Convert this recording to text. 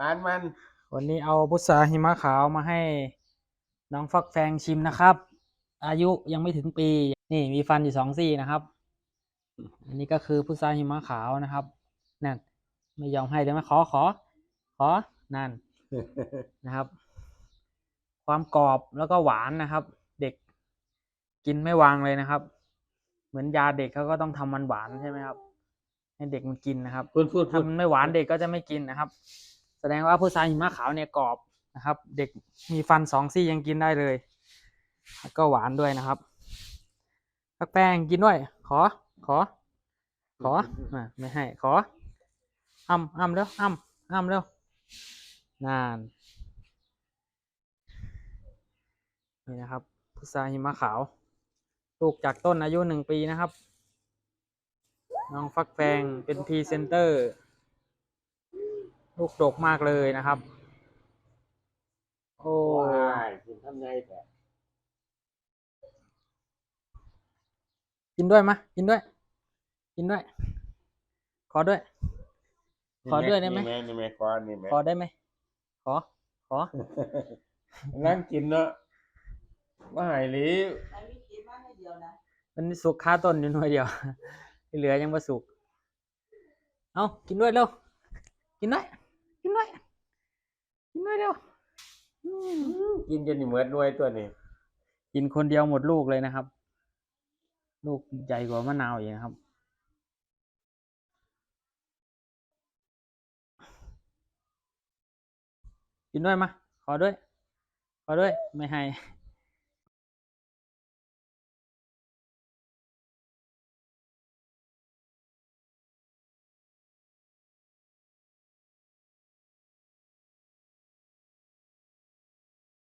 ทานมัน วันนี้เอาพุทราหิมะขาวมาให้น้องฟักแฟงชิมนะครับ อายุยังไม่ถึงปี นี่มีฟันอยู่สองซี่นะครับ อันนี้ก็คือพุทราหิมะขาวนะครับ นั่น ไม่ยอมให้เลยไหมขอขอ ขอ นั่น นะครับ ความกรอบแล้วก็หวานนะครับ เด็กกินไม่วางเลยนะครับ เหมือนยาเด็กเขาก็ต้องทำมันหวานใช่ไหมครับ ให้เด็กมันกินนะครับพูดพูดพูถ้าดมันไม่หวานเด็กก็จะไม่กินนะครับ แสดงว่าพุทราหิมะขาวเนี่ยกรอบนะครับ เด็กมีฟันสองซี่ยังกินได้เลย แล้วก็หวานด้วยนะครับพักแป้งกินด้วย ขอ ขอ ขอไม่ให้ ขออ้ำอ้ำเร็วอ้ำอ้ำเร็วนานนี่นะครับพุทราหิมะขาวปลูกจากต้นอายุหนึ่งปีนะครับ น้องฟักแฟงเป็นพรีเซนเตอร์ ลูกดกมากเลยนะครับ โอ้ว้ายกินทำไงแต่กินด้วยมะกินด้วย กินด้วย ขอด้วย ขอด้วยได้ไหมนี่นี่ไหมขอนี่ไหมขอได้ไหมขอ ขอ นั่งกินเนาะว่าหายหรืออันนี้กินมาให้เดียวนะมันสุกค่าต้นอยู่หน่วยเดียวที่เหลือยังไม่สุก เอากินด้วยเร็ว กินด้วยกินด้วยกิ นด้วยเร็วอืมกินจนนี่เหมือนด้วยตัวนี้กินคนเดียวหมดลูกเลยนะครับ ลูกใหญ่กว่ามะนาวอีกนะครับ กินด้วยมาขอด้วย ขอด้วยไม่ให้